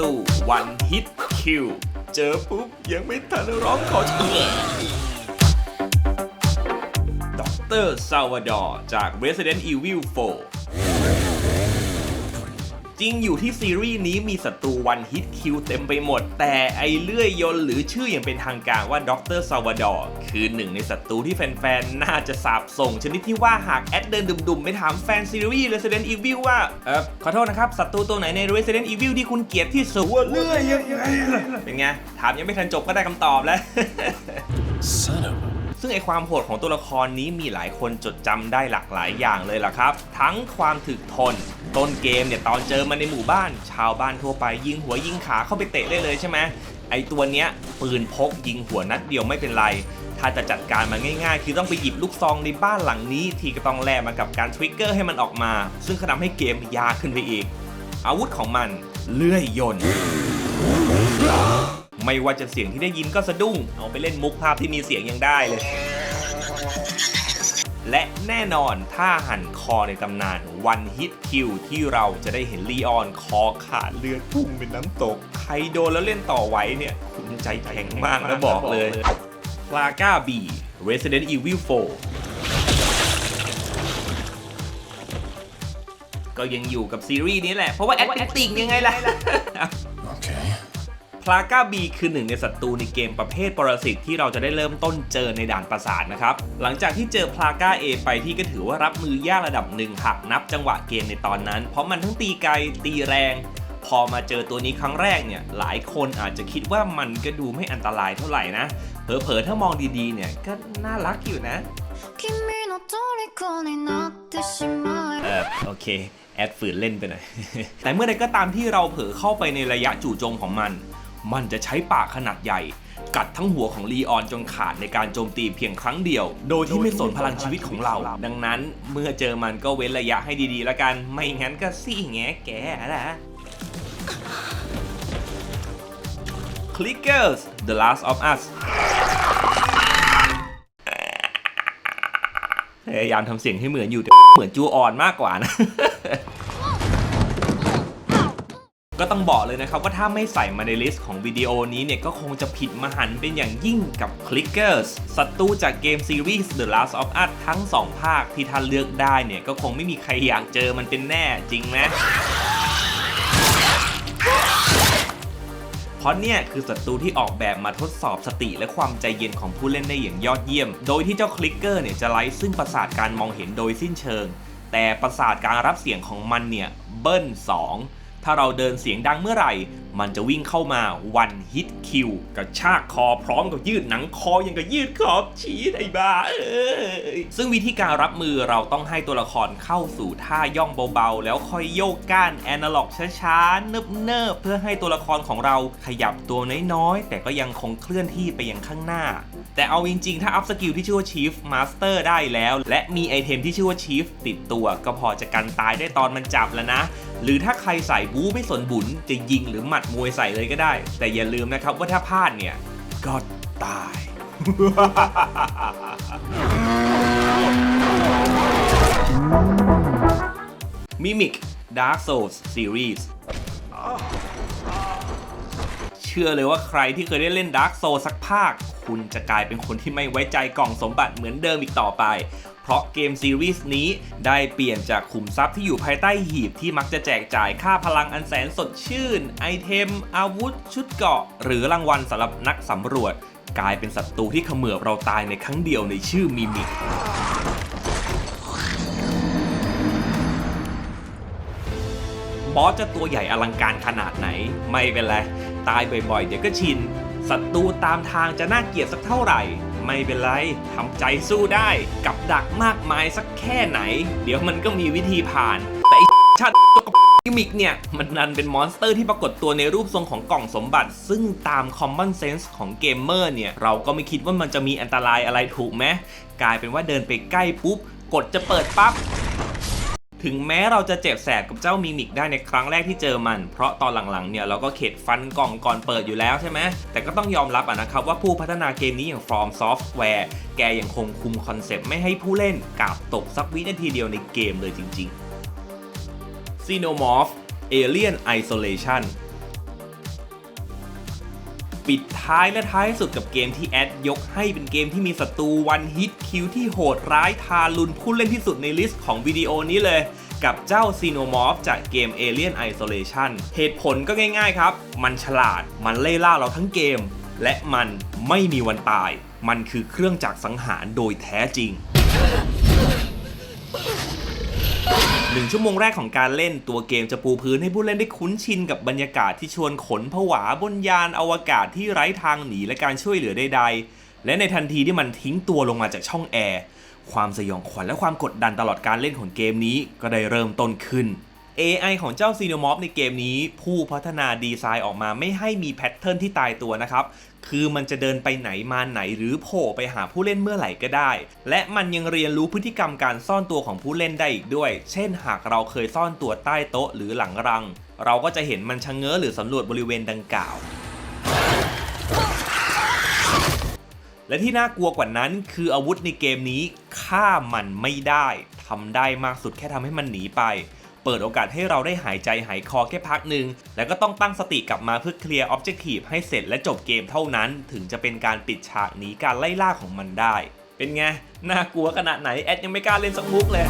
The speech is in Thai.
ตูวันฮิตคิว เจอปุ๊บ ยังไม่ทันร้องขอช่วยด็อกเตอร์ซาวาดอร์จาก Resident Evil 4 จริงอยู่ที่ซีรีส์นี้มีศัตรูวันฮิตคิวเต็มไปหมด แต่ไอเลื่อยยนต์หรือชื่ออย่างเป็นทางการว่าด็อกเตอร์ซาวาดอร์คือหนึ่งในศัตรูที่แฟนๆ น่าจะสาบส่ง ชนิดที่ว่าหากแอดเดินดุมๆ ไปถามแฟนซีรีส์ Resident Evil ว่า เออขอโทษนะครับ ศัตรูตัวไหนใน Resident Evil ที่คุณเกลียดที่สุดว่าเลื่อยยังไงล่ะเป็นไง ถามยังไม่ทันจบก็ได้คำตอบแล้ว Son of a. ซึ่งไอความโหดของตัวละครนี้มีหลายคนจดจำได้หลากหลายอย่างเลยล่ะครับ ทั้งความถึกทน ต้นเกมเนี่ยตอนเจอมันในหมู่บ้าน ชาวบ้านทั่วไปยิงหัวยิงขาเข้าไปเตะได้เลยใช่ไหมไอตัวเนี้ยปืนพกยิงหัวนัดเดียวไม่เป็นไร ถ้าจะจัดการมันง่ายๆ คือต้องไปหยิบลูกซองในบ้านหลังนี้ ที่ก็ต้องแลกมากับการทริกเกอร์ให้มันออกมา ซึ่งก็ทำให้เกมยากขึ้นไปอีก อาวุธของมันเลื่อยยนต์ ไม่ว่าจะเสียงที่ได้ยินก็สะดุ้ง เอาไปเล่นมุกภาพที่มีเสียงยังได้เลย และแน่นอนถ้าหันคอในตำนานวันฮิตคิวที่เราจะได้เห็นลีออนคอขาดเลือดพุ่งเป็นน้ำตก ใครโดนแล้วเล่นต่อไว้เนี่ย คุณใจแข็งมากนะบอกเลยพลาก้าบี Resident Evil 4ก็ยังอยู่กับซีรีส์นี้แหละ เพราะว่าแอดติ่งยังไงล่ะ ลาก้าบีคือหนึ่งในศัตรูในเกมประเภทปรสิตที่เราจะได้เริ่มต้นเจอในด่านประสาทนะครับ หลังจากที่เจอพลาก้าเไปที่ก็ถือว่ารับมือยากระดับหนึ่งหักนับจังหวะเกมในตอนนั้น เพราะมันทั้งตีไกลตีแรง พอมาเจอตัวนี้ครั้งแรกเนี่ยหลายคนอาจจะคิดว่ามันก็ดูไม่อันตรายเท่าไหร่นะเผลอๆถ้ามองดีๆเนี่ยก็น่ารักอยู่นะเออโอเคแอดฝืนเล่นไปหน่อย แต่เมื่อใดก็ตามที่เราเผลอเข้าไปในระยะจู่โจมของมัน มันจะใช้ปากขนาดใหญ่ กัดทั้งหัวของลีออนจนขาดในการโจมตีเพียงครั้งเดียว โดยที่ไม่สนพลังชีวิตของเรา ดังนั้นเมื่อเจอมันก็เว้นระยะให้ดีๆแล้วกัน ไม่งั้นก็ซี่แงแกนะ Clickers The Last of Us พยายามทำเสียงให้เหมือนอยู่แต่เหมือนจูออนมากกว่านะ ก็ต้องบอกเลยนะครับว่าถ้าไม่ใส่มาในลิสต์ของวิดีโอนี้เนี่ยก็คงจะผิดมหันเป็นอย่างยิ่งกับ Clickers ศัตรูจากเกมซีรีส์ The Last of Us ทั้ง 2 ภาคที่ท่านเลือกได้เนี่ยก็คงไม่มีใครอยากเจอมันเป็นแน่จริงไหมเพราะเนี่ยคือศัตรูที่ออกแบบมาทดสอบสติและความใจเย็นของผู้เล่นได้อย่างยอดเยี่ยม โดยที่เจ้าคลิกเกอร์เนี่ยจะไร้ซึ่งประสาทการมองเห็นโดยสิ้นเชิง แต่ประสาทการรับเสียงของมันเนี่ยเบิ้ล2 ถ้าเราเดินเสียงดังเมื่อไหร่มันจะวิ่งเข้ามาวันฮิตคิวกระชากคอพร้อมกับยืดหนังคอยังกับยืดขอบชีสไอ้บ้าเอ้ยซึ่งวิธีการรับมือเราต้องให้ตัวละครเข้าสู่ท่าย่องเบาๆ แล้วค่อยโยกก้านแอนาล็อกช้าๆ เนิบๆ เพื่อให้ตัวละครของเราขยับตัวน้อยๆ แต่ก็ยังคงเคลื่อนที่ไปยังข้างหน้า แต่เอาจริงๆ ถ้าอัพสกิลที่ชื่อว่า Chief Master ได้แล้ว และมีไอเทมที่ชื่อว่า Chief ติดตัว ก็พอจะกันตายได้ตอนมันจับแล้วนะ หรือถ้าใครใส่บู๊ไม่สนบุญจะยิงหรือหมัดมวยใส่เลยก็ได้ แต่อย่าลืมนะครับว่าถ้าพลาดเนี่ย ก็ตาย Mimic Dark Souls Series เชื่อเลยว่าใครที่เคยได้เล่น Dark Souls สักภาค คุณจะกลายเป็นคนที่ไม่ไว้ใจกล่องสมบัติเหมือนเดิมอีกต่อไป เพราะเกมซีรีส์นี้ได้เปลี่ยนจากขุมทรัพย์ที่อยู่ภายใต้หีบที่มักจะแจกจ่ายค่าพลังอันแสนสดชื่น ไอเทม อาวุธ ชุดเกาะ หรือรางวัลสำหรับนักสำรวจ กลายเป็นศัตรูที่เขมือบเราตายในครั้งเดียวในชื่อมิมิกบอสจะตัวใหญ่อลังการขนาดไหน ไม่เป็นไร ตายบ่อยๆ เดี๋ยวก็ชินศัตรูตามทางจะน่าเกลียดสักเท่าไหร่ ไม่เป็นไรทำใจสู้ได้ กับดักมากมายสักแค่ไหน เดี๋ยวมันก็มีวิธีผ่าน แต่ไอชาติตัวกับกิมิกเนี่ย มันนันเป็นมอนสเตอร์ที่ปรากฏตัวในรูปทรงของกล่องสมบัติ ซึ่งตาม common sense ของเกมเมอร์เนี่ย เราก็ไม่คิดว่ามันจะมีอันตรายอะไรถูกไหมกลายเป็นว่าเดินไปใกล้ปุ๊บ กดจะเปิดปั๊บ ถึงแม้เราจะเจ็บแสบกับเจ้ามิมิกได้ในครั้งแรกที่เจอมัน เพราะตอนหลังๆเนี่ยเราก็เข็ดฟันกล่องก่อนเปิดอยู่แล้วใช่ไหม แต่ก็ต้องยอมรับอะนะครับว่าผู้พัฒนาเกมนี้อย่าง From Software แกยังคงคุมคอนเซปต์ไม่ให้ผู้เล่นกาบตกสักวินาทีเดียวในเกมเลยจริงๆ Xenomorph Alien Isolation ปิดท้ายและท้ายสุดกับเกมที่แอดยกให้เป็นเกมที่มีศัตรูวันฮิตคิวที่โหดร้ายทารุณผู้เล่นที่สุดในลิสต์ของวิดีโอนี้เลย กับเจ้าซีโนมอร์ฟจากเกม Alien Isolation เหตุผลก็ง่ายๆครับ มันฉลาดมันเล่ล่าเราทั้งเกม และมันไม่มีวันตาย มันคือเครื่องจักรสังหารโดยแท้จริง ห นึ่งชั่วโมงแรกของการเล่นตัวเกมจะปูพื้นให้ผู้เล่นได้คุ้นชินกับบรรยากาศที่ชวนขนผวาบนยานอวกาศที่ไร้ทางหนีและการช่วยเหลือใดๆ และในทันทีที่มันทิ้งตัวลงมาจากช่องแอร์ ความสยองขวัญและความกดดันตลอดการเล่นของเกมนี้ก็ได้เริ่มต้นขึ้น AI ของเจ้าซีโนมอฟในเกมนี้ ผู้พัฒนาดีไซน์ออกมาไม่ให้มีแพทเทิร์นที่ตายตัวนะครับ คือมันจะเดินไปไหนมาไหนหรือโผล่ไปหาผู้เล่นเมื่อไหร่ก็ได้ และมันยังเรียนรู้พฤติกรรมการซ่อนตัวของผู้เล่นได้อีกด้วย เช่น หากเราเคยซ่อนตัวใต้โต๊ะหรือหลังรัง เราก็จะเห็นมันชะเง้อหรือสำรวจบริเวณดังกล่าวและที่น่ากลัวกว่านั้นคืออาวุธในเกมนี้ฆ่ามันไม่ได้ทำได้มากสุดแค่ทำให้มันหนีไป เปิดโอกาสให้เราได้หายใจหายคอแค่พักหนึ่งแล้วก็ต้องตั้งสติกลับมาเพื่อเคลียร์ออบเจกตีฟให้เสร็จและจบเกมเท่านั้น ถึงจะเป็นการปิดฉากหนีการไล่ล่าของมันได้ เป็นไง น่ากลัวขนาดไหนแอดยังไม่กล้าเล่นสักมุกเลย